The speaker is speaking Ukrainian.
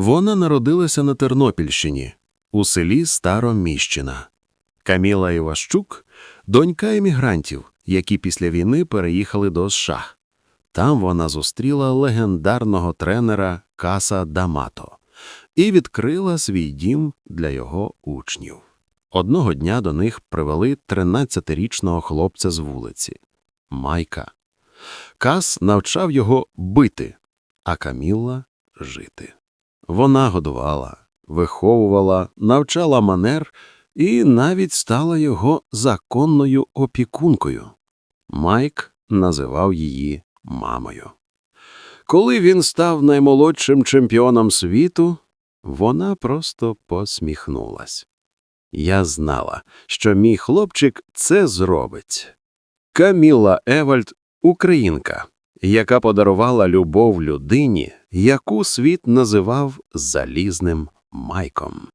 Вона народилася на Тернопільщині, у селі Староміщина. Каміла Іващук – донька емігрантів, які після війни переїхали до США. Там вона зустріла легендарного тренера Каса Дамато і відкрила свій дім для його учнів. Одного дня до них привели 13-річного хлопця з вулиці – Майка. Кас навчав його бити, а Камілла – жити. Вона годувала, виховувала, навчала манер і навіть стала його законною опікункою. Майк називав її мамою. Коли він став наймолодшим чемпіоном світу, вона просто посміхнулась. Я знала, що мій хлопчик це зробить. Каміла Евальд – українка, яка подарувала любов людині, яку світ називав залізним майком.